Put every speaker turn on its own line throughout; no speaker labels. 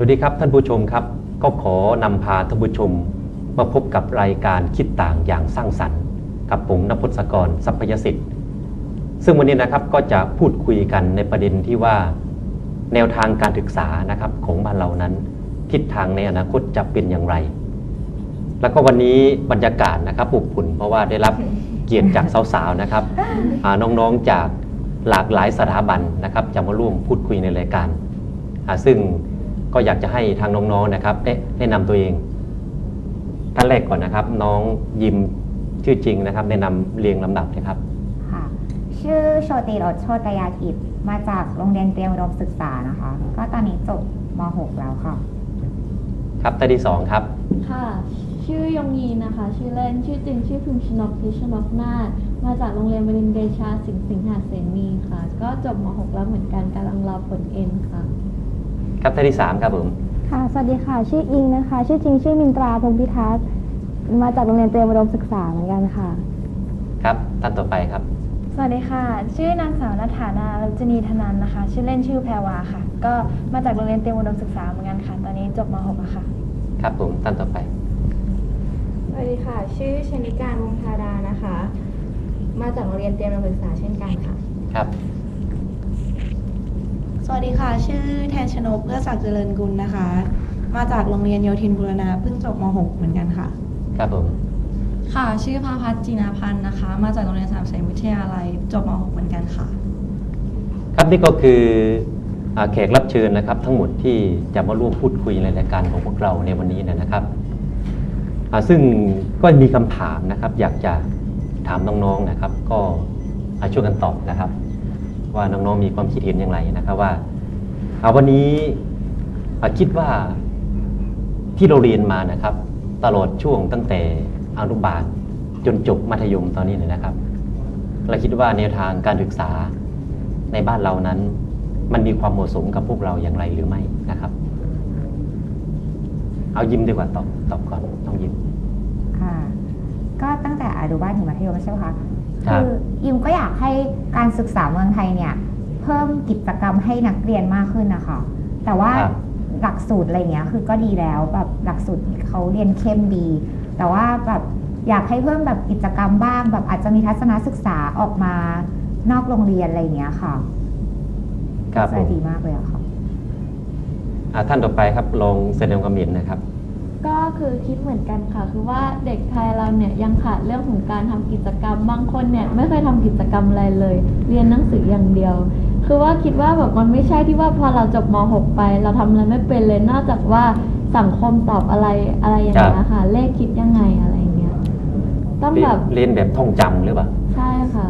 สวัสดีครับท่านผู้ชมครับ ก็ขอนำพาท่านผู้ชม มาพบกับรายการคิดต่างอย่างสร้างสรรค์ กับผมนพศกรสัพยสิทธิ์ ซึ่งวันนี้นะครับก็จะพูดคุยกันในประเด็นที่ว่า แนวทางการศึกษานะครับของบ้านเรานั้น ทิศทางในอนาคตจะเป็นอย่างไร แล้วก็วันนี้บรรยากาศนะครับอบอุ่นเพราะว่าได้รับเกียรติจากสาวๆนะครับอ่าน้องๆจากหลากหลายสถาบันนะครับจะมาร่วมพูดคุยในรายการซึ่ง ก็อยากจะให้ทางน้องๆนะครับได้แนะนำตัวเองท่านแรกก่อนนะครับ น้องยิมชื่อจริงนะครับ แนะนำเรียงลำดับนะครับ
ค่ะชื่อโชติรสโชตยากิจมาจากโรงเรียนเตรียมอุดมศึกษานะคะ ก็ตอนนี้จบม .6 แล้วค่ะ
ครับท่านที่สองครับ
ค่ะ ชื่อยงยีนะคะ ชื่อเล่นชื่อจริงชื่อพิมพ์ชนกพิชนกนาถมาจากโรงเรียนบรินทร์เดชาสิงห์สิงหาเสนีค่ะ ก็จบม .6 แล้วเหมือนกันกำลังรอผลเอ็นค่ะ
ครับท่านที่สามครับผม
ค่ะ สวัสดีค่ะ ชื่ออิงนะคะ ชื่อจริงชื่อมินตราพงพิทักษ์ มาจากโรงเรียนเตรียมอุดมศึกษาเหมือนกันค่ะ
ครับท่านต่อไปครับ
สวัสดีค่ะ ชื่อนางสาวนัฐานาลัจนีธนันนะคะ ชื่อเล่นชื่อแพรวาค่ะ ก็มาจากโรงเรียนเตรียมอุดมศึกษาเหมือนกันค่ะ ตอนนี้จบม .6 แล้วค่ะ
ครับผมท่านต่อไป
สวัสดีค่ะ ชื่อชนิการวงธาดานะคะ มาจากโรงเรียนเตรียมการศึกษาเช่นกันค่ะ
ครับ
สวัสดีค่ะ ชื่อแทนชนกเพื่อศักดิ์เจริญกุลนะคะ มาจากโรงเรียนโยธินบุรณะเพิ่งจบม .6 เหมือนกันค่ะ
ครับผม
ค่ะ ชื่อภาพัฒน์จีนาพันธ์นะคะ มาจากโรงเรียนสามเสนวิทยาลัยจบม .6 เหมือนกันค่ะ
ครับนี่ก็คืออาแขกรับเชิญนะครับ ทั้งหมดที่จะมาร่วมพูดคุยในรายการของพวกเราในวันนี้นะครับอ่าซึ่งก็มีคำถามนะครับ อยากจะถามน้องๆนะครับ ก็อ่าช่วยกันตอบนะครับ ว่าน้องๆมีความคิดเห็นอย่างไรนะครับว่าเอาวันนี้อ่าคิดว่าที่เราเรียนมานะครับ ตลอดช่วงตั้งแต่อนุบาลจนจบมัธยมตอนนี้เลยนะครับ เราคิดว่าแนวทางการศึกษาในบ้านเรานั้น มันมีความเหมาะสมกับพวกเราอย่างไรหรือไม่นะครับ เอายิ้มดีกว่าตอบตอบก่อนต้องยิ้ม
ค่ะก็ตั้งแต่อนุบาลถึงมัธยมใช่ไหมคะ
ครับ
คือยิมก็อยากให้การศึกษาเมืองไทยเนี่ย เพิ่มกิจกรรมให้นักเรียนมากขึ้นนะคะ แต่ว่า
ครับ
หลักสูตรอะไรเงี้ยคือก็ดีแล้วแบบหลักสูตรเขาเรียนเข้มดี แต่ว่าแบบอยากให้เพิ่มแบบกิจกรรมบ้าง แบบอาจจะมีทัศนศึกษาออกมานอกโรงเรียนอะไรเงี้ยค่ะ
ครับผ
จะ
ม
ดีมากเลยอะค่ะ
อ่าท่านต่อไปครับลองแสดงความเห็นนะครับ
ก็คือคิดเหมือนกันค่ะ คือว่าเด็กไทยเราเนี่ยยังขาดเรื่องของการทำกิจกรรม บางคนเนี่ยไม่เคยทำกิจกรรมอะไรเลย เรียนหนังสืออย่างเดียว คือว่าคิดว่าแบบมันไม่ใช่ที่ว่าพอเราจบม .6 ไป เราทำอะไรไม่เป็นเลยนอกจากว่าสังคมตอบอะไรอะไรอย่างเงี้ยค่ะ เลขคิดยังไงอะไรอย่างเงี้ยต้องแบบ
เรียนแบบท่องจำหรือเปล่า
ใช่ค่ะ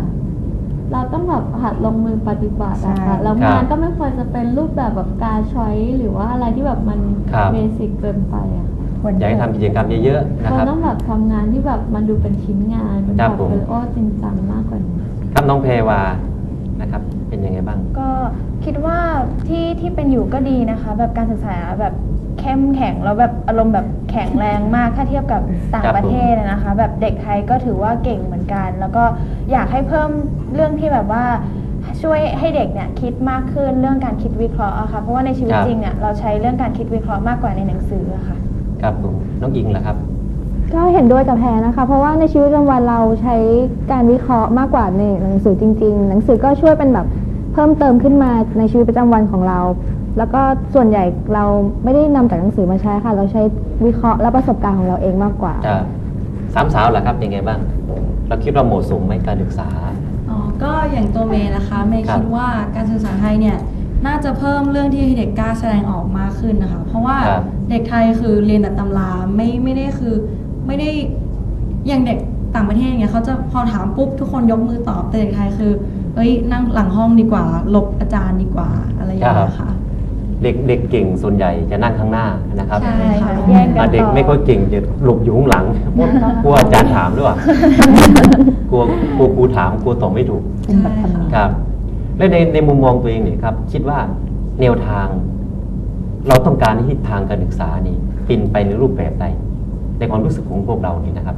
เราต้องแบบหัดลงมือปฏิบัติอะ
ใช่
ค่ะแล้ว
ครับ
งานก็ไม่ควรจะเป็นรูปแบบแบบการช้อยหรือว่าอะไรที่แบบมัน
ครับ
เบสิกเกินไปอะ
ควร
อยากให้ทำกิจกรรมเยอะๆนะ
เรา
ครับ
ต้องแบบทำงานที่แบบมันดูเป็นชิ้นงานเป็น
ครั
แบบบ
ผม
เป็นโอ้จริงจังมากกว่านี้
ครับน้องแพรวานะครับเป็นยังไงบ้าง
ก็คิดว่าที่ที่เป็นอยู่ก็ดีนะคะ แบบการศึกษาแบบเข้มแข็งแล้วแบบอารมณ์แบบแข็งแรงมากถ้าเทียบกับต่าง
ครับ
ประเทศนะคะ แบบเด็กไทยก็ถือว่าเก่งเหมือนกัน แล้วก็อยากให้เพิ่มเรื่องที่แบบว่าช่วยให้เด็กเนี่ยคิดมากขึ้นเรื่องการคิดวิเคราะห์อะค่ะเพราะว่าในชีวิต
ครับ
จริงเนี่ยเราใช้เรื่องการคิดวิเคราะห์มากกว่าในหนังสืออะค่ะ
ครับผมน้องอิงล่ะครับ
ก็เห็นด้วยกับแพรนะคะ เพราะว่าในชีวิตประจำวันเราใช้การวิเคราะห์มากกว่าในหนังสือจริง ๆ หนังสือก็ช่วยเป็นแบบเพิ่มเติมขึ้นมาในชีวิตประจำวันของเรา แล้วก็ส่วนใหญ่เราไม่ได้นำจากหนังสือมาใช้ค่ะ เราใช้วิเคราะห์และประสบการณ์ของเราเองมากกว่า
จะสามสาวล่ะครับเป็นไงบ้าง เราคิดว่าเหมาะสมไหมการศึกษา
อ๋อ ก็อย่างตัวเมย์นะคะ เมย์
ครับ
คิดว่าการศึกษาไทยเนี่ย น่าจะเพิ่มเรื่องที่ให้เด็กกล้าแสดงออกมากขึ้นนะคะ เพราะว่า
ครับ
เด็กไทยคือเรียนแต่ตำราไม่ไม่ได้คือไม่ได้อย่างเด็กต่างประเทศเนี่ยเขาจะพอถามปุ๊บทุกคนยกมือตอบแต่เด็กไทยคือเอ้ยนั่งหลังห้องดีกว่าหลบอาจารย์ดีกว่าอะไรอย่างเงี้ยค่ะ
เด็กเด็กเก่งส่วนใหญ่จะนั่งข้างหน้านะครับ
ใช่ค่ะ
แย่งกัน
อ่าเด็ก
ตอบ
ไม่ค่อยเก่งจะหลบอยู่ข้างหลังกลัวอาจารย์ถามหรือเปล่ากลัวกลัวครูถามกลัวตอบไม่ถูก
เป็นแบบธรรมเนียม
ครับ และในในมุมมองตัวเองเนี่ยครับ คิดว่าแนวทาง เราต้องการให้ทิศทางการศึกษานี่เป็นไปในรูปแบบใดในความรู้สึกของพวกเรานี่นะครับ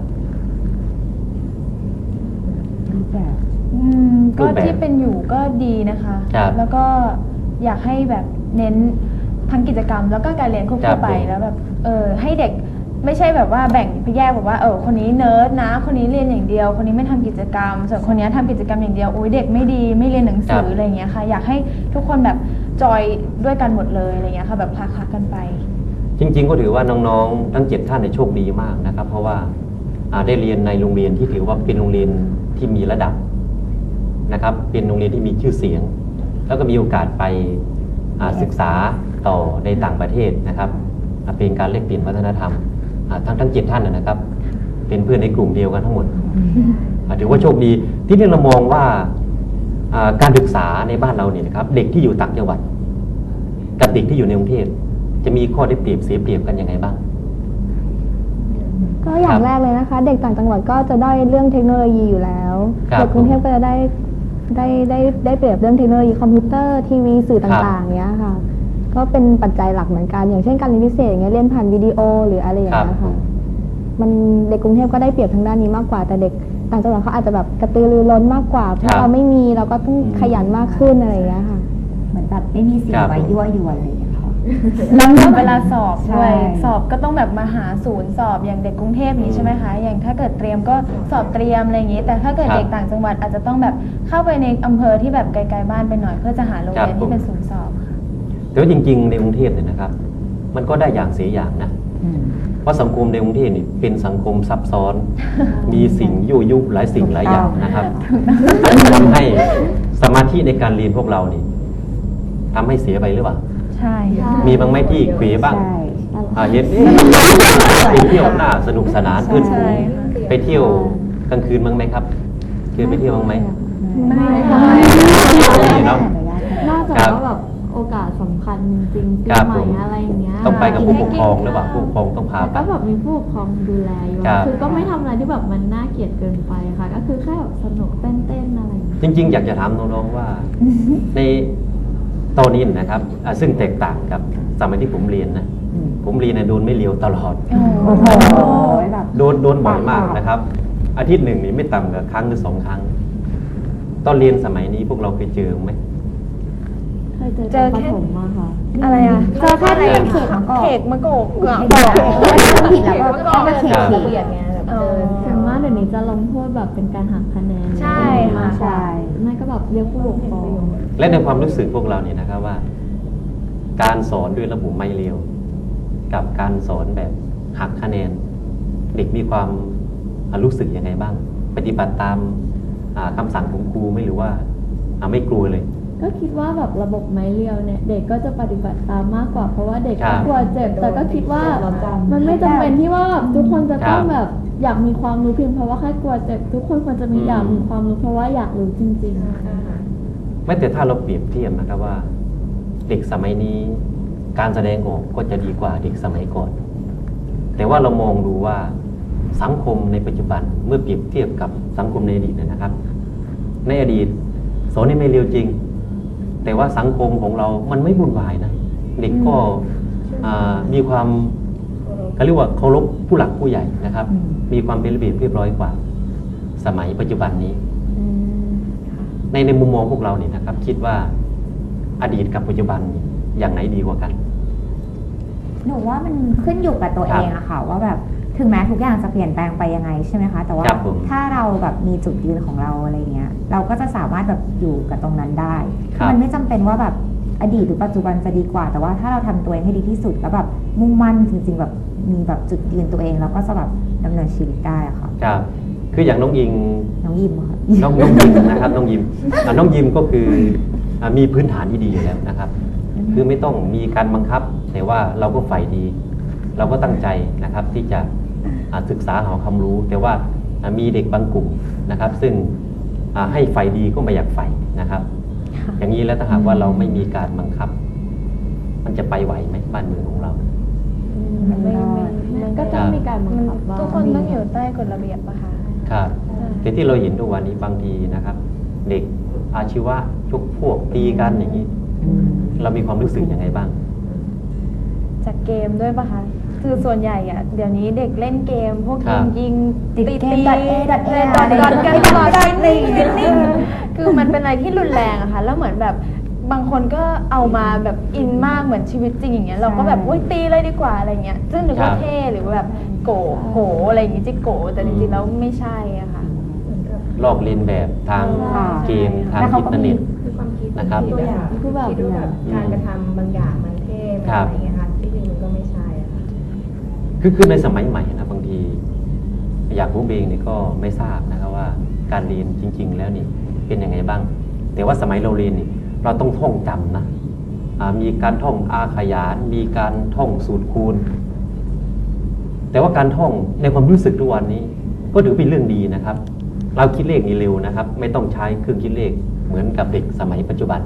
อืมก็
รูปแบบ
ที่เป็นอยู่ก็ดีนะคะ
ครับ
แล้วก็อยากให้แบบเน้นทั้งกิจกรรมแล้วก็การเรียนควบ
ครั
คู่
บ
ไป
ผม
แล้วแบบเออให้เด็ก ไม่ใช่แบบว่าแบ่งแยกแบบว่าเออคนนี้เนิร์ดนะ คนนี้เรียนอย่างเดียว คนนี้ไม่ทำกิจกรรม ส่วนคนนี้ทำกิจกรรมอย่างเดียวโอ้ยเด็กไม่ดีไม่เรียนหนังสืออะไรอย่างเงี้ยค่ะ อยากให้ทุกคนแบบจอยด้วยกันหมดเลยอะไรเงี้ยค่ะ แบบคลาๆกันไป
จริง ๆ ก็ถือว่าน้องๆ ทั้งเจ็ดท่านในยโชคดีมากนะครับ เพราะว่าอ่าได้เรียนในโรงเรียนที่ถือว่าเป็นโรงเรียนที่มีระดับนะครับ เป็นโรงเรียนที่มีชื่อเสียง แล้วก็มีโอกาสไปอ่าศึกษาต่อในต่างประเทศนะครับอ่าเป็นการแลกเปลี่ยนวัฒนธรรมอ่า ทั้งทั้งเจ็ดท่านนะนะครับ เป็นเพื่อนในกลุ่มเดียวกันทั้งหมดอ่าถือว่าโชคดีที่นี่เรามองว่าอ่าการศึกษาในบ้านเราเนี่ยนะครับ เด็กที่อยู่ต่างจังหวัด กับเด็กที่อยู่ในกรุงเทพจะมีข้อได้เปรียบเสียเปรียบกันยังไงบ้าง
ก็อย่า
ครั
ง
บ
แรกเลยนะคะ เด็กต่างจังหวัดก็จะได้เรื่องเทคโนโลยีอยู่แล้ว
ครับ
เด็กกรุงเทพก็จะได้ได้ได้ได้เปรียบเรื่องเทคโนโลยีคอมพิวเตอร์ทีวีสื่อต่างๆเนี้ยค่ะ ก็เป็นปัจจัยหลักเหมือนกัน อย่างเช่นการเรียนพิเศษอย่างเงี้ยเรียนผ่านวิดีโอหรืออะไรอย่าง
ครับ
เงี้ยค่ะมันเด็กกรุงเทพก็ได้เปรียบทางด้านนี้มากกว่า แต่เด็กต่างจังหวัดเขาอาจจะแบบกระตือรือร้นมากกว่า เพ
ครั
ราะ
บ
เราไม่มีเราก็ต้อง
อืม
ขยันมากขึ้นอะไรอย่างเงี้ยค่ะ
เหมือนแบบไม่มีสิ่ง
ครับ
ไว้ยั่วยวนเลยอะค่ะ
แล้วก็เวลาสอบ
ใช่
ด้วยสอบก็ต้องแบบมาหาศูนย์สอบอย่างเด็กกรุงเทพ
อื
นี้
ม
ใช่ไหมคะอย่างถ้าเกิดเตรียมก็สอบเตรียมอะไรอย่างงี้ แต่ถ้าเกิด
ครับ
เด็กต่างจังหวัดอาจจะต้องแบบเข้าไปในอำเภอที่แบบไกลๆบ้านไปหน่อย เพื่อจะหาโรงเรียน
ครับผม
ที่เป็นศูนย์สอบค่ะ
แต่ว่าจริง ๆ ในกรุงเทพเนี่ยนะครับ มันก็ได้อย่างเสียอย่างนะเพราะสังคมในกรุงเทพนี่เป็นสังคมซับซ้อน มีสิ่งยุยุหลายสิ่งหลายอย่างนะครับอาจจะทำให้สมาธิในการเรียนพวกเรานี่ทำให้เสียไปหรือเปล่า
ใช่ค่ะ
มีบางไหมที่เขวบ้าง
ใช่
อ่าเห็นเอ๊ะไปเที่ยวหน้าสนุกสนานเพื่อนฝูง
ใช่ค่ะ
ไปเที่ยวกลางคืนบ้างไหมครับเคยไปเที่ยวบ้างไหม
ไม่
ค่ะ
นี่เนาะ
นอกจาก
ครับ
ว่าแบบ โอกาสสำคัญจริงๆปี
ครับ
ให
ผ
ม่
ม
อะไรอย่างเงี้ย
ต้องไปกับผู้ปกครองหรือเปล่าผู้ปกครองต้องพา
แต่
ไป
ก็แบบมีผู้ปกครองดูแลอยู่
ครับ
คือก็ไม่ทำอะไรที่แบบมันน่าเกลียดเกินไปค่ะ ก็คือแค่แบบสนุกเต้นๆอะไรอย่างเงี้ย
จริง ๆ อยากจะถามน้องๆว่า ในตอนนี้นะครับอ่าซึ่งแตกต่างกับสมัยที่ผมเรียนนะผมเรียนนะโดนไม่เลียวตลอด
โอ้โหแบบ
โดนโดนบ่อยมากนะครับ อาทิตย์หนึ่งนี่ไม่ต่ำกว่าครั้งหรือสองครั้ง ตอนเรียนสมัยนี้พวกเราเคยเจอไหม
เคยเจอ
เจ
ตอ
อน
ป
แค่
ฐมมาค่ะ
อะไรอะ
เจอแค่ที่เป็นเขกมะกอก
เขกมะกอกเหรอ
ผิดแล้วก็ต้องมาเขก
ครับ
ผิด
เออ
ถึงว่าเดี๋ยวนี้จะลงโทษแบบเป็นการหักคะแนน
ใช่ค่ะ
มากกว่า
ใช่
ไม่ก็แบบเรียกผู้ปกครอง
และในความรู้สึกพวกเราเนี่ยนะครับว่า การสอนด้วยระบบไม่เลียว กับการสอนแบบหักคะแนน เด็กมีความอ่ารู้สึกยังไงบ้าง ปฏิบัติตามอ่าคำาสั่งของครูไหม่หรือว่าอ่าไม่กลัวเลย
ก็คิดว่าแบบระบบไม้เรียวเนี่ยเด็กก็จะปฏิบัติตามมากกว่า เพราะว่าเด็ก
ครั
ก็
บ
กลัวเจ็บ แต่ก็คิดว่ามันไม่จำเป็นที่ว่าแบบทุกคนจะต้อง
ครับ
แบบอยากมีความรู้เพียงเพราะว่าแค่กลัวเจ็บทุกคนควรจะมี
อืม
อยากมีความรู้เพราะว่าอยากรู้จริง
ไม่แต่ถ้าเราเปรียบเทียบนะครับว่า เด็กสมัยนี้การแสดงออกก็จะดีกว่าเด็กสมัยก่อน แต่ว่าเรามองดูว่าสังคมในปัจจุบันเมื่อเปรียบเทียบกับสังคมในอดีตนะครับ ในอดีตสอนนี่ไม่เร็วจริง แต่ว่าสังคมของเรามันไม่วุ่นวายนะเด็กก็อ่ามีความเขาเรียกว่าเคารพผู้หลักผู้ใหญ่นะครับ
อืม
มีความเป็นระเบียบเรียบร้อยกว่า สมัยปัจจุบันนี้ ในในมุมมองพวกเราเนี่ยนะครับ คิดว่าอดีตกับปัจจุบันนี่อย่างไหนดีกว่ากัน
หนูว่ามันขึ้นอยู่กับตัว
ครั
เอบงอะค่ะว่าแบบ ถึงแม้ทุกอย่างจะเปลี่ยนแปลงไปยังไงใช่ไหมคะ แต่ว่า
ครับผม
ถ้าเราแบบมีจุดยืนของเราอะไรเงี้ย เราก็จะสามารถแบบอยู่กับตรงนั้นได้
ครับ
มันไม่จำเป็นว่าแบบอดีตหรือปัจจุบันจะดีกว่า แต่ว่าถ้าเราทำตัวเองให้ดีที่สุดแล้วแบบมุ่งมั่นจริง ๆ แบบมีแบบจุดยืนตัวเองเราก็จะแบบดำเนินชีวิตได้อะค่ะ
ครับ คืออย่างน้องยิง
น้องยิมอะค่ะ
น้องน้องยิมนะครับน้องยิมอะน้องยิมก็คืออะมีพื้นฐานที่ดีอยู่แล้วนะครับ คือไม่ต้องมีการบังคับ แต่ว่าเราก็ใฝ่ดี เราก็ตั้งใจนะครับที่จะอะ ศึกษาหาความรู้ แต่ว่าอะมีเด็กบางกลุ่มนะครับ ซึ่งอะให้ใฝ่ดีก็ไม่อยากใฝ่นะครับ อย่างนี้แล้วถ้าหากว่าเราไม่มีการบังคับ มันจะไปไหวไหมบ้านเมืองของเรา
ไม่ไม่
ๆมันก็ต้องมีการบังคับบ้าง
ทุกคนต้องอยู่ใต้กฎระเบียบปะคะ
ครับแต่ที่เราเห็นทุกวันนี้บางทีนะครับ เด็กอาชีวะยกพวกตีกันอย่างนี้ เรามีความรู้สึกยังไงบ้าง
จากเกมด้วยปะคะ คือส่วนใหญ่อะเดี๋ยวนี้เด็กเล่นเกม พวก
ครั
ยิ
บ
งยิง
ติด
ตี
เกม
ตี
ดอท A ดอท A
ดอทดอทกันตลอด
อะไร
ฟิตนิ่งฟิตนิ่งคือมันเป็นอะไรที่รุนแรงอะค่ะ แล้วเหมือนแบบบางคนก็เอามาแบบอินมากเหมือนชีวิตจริงอย่างเงี้ยเราก็แบบ
ใช่
อุ้ยตีเลยดีกว่าอะไรเงี้ยซึ่งนึกว่า
ครับ
เท่หรือว่าแบบโกโกอะไรอย่างงี้จิโกแต่จริงๆแล้วไม่ใช่อะค่ะ
ลอกเลียนแบบทาง
ค่ะ
เกมทาง
แล้วเขา
อิน
ก็
เทอร์
มี
เน็ต
คือความคิด
นะครับ
ตัวอย่าง
คือแบบ
คิดว่าแบบการกระทำบางอย่างมันเท่มัน
ครับ
อะไรอย่างเงี้ยค่ะที่จริงมันก็ไม่ใช่อะ คื
อคือในสมัยใหม่นะบางทีอยากรู้เองนี่ก็ไม่ทราบนะครับว่าการเรียนจริง ๆ แล้วนี่เป็นยังไงบ้าง แต่ว่าสมัยเราเรียนนี่เราต้องท่องจำนะมีการท่องอาขยาน มีการท่องสูตรคูณ แต่ว่าการท่องในความรู้สึกทุกวันนี้ ก็ถือเป็นเรื่องดีนะครับ เราคิดเลขนี่เร็วนะครับ ไม่ต้องใช้เครื่องคิดเลขเหมือนกับเด็กสมัยปัจจุบัน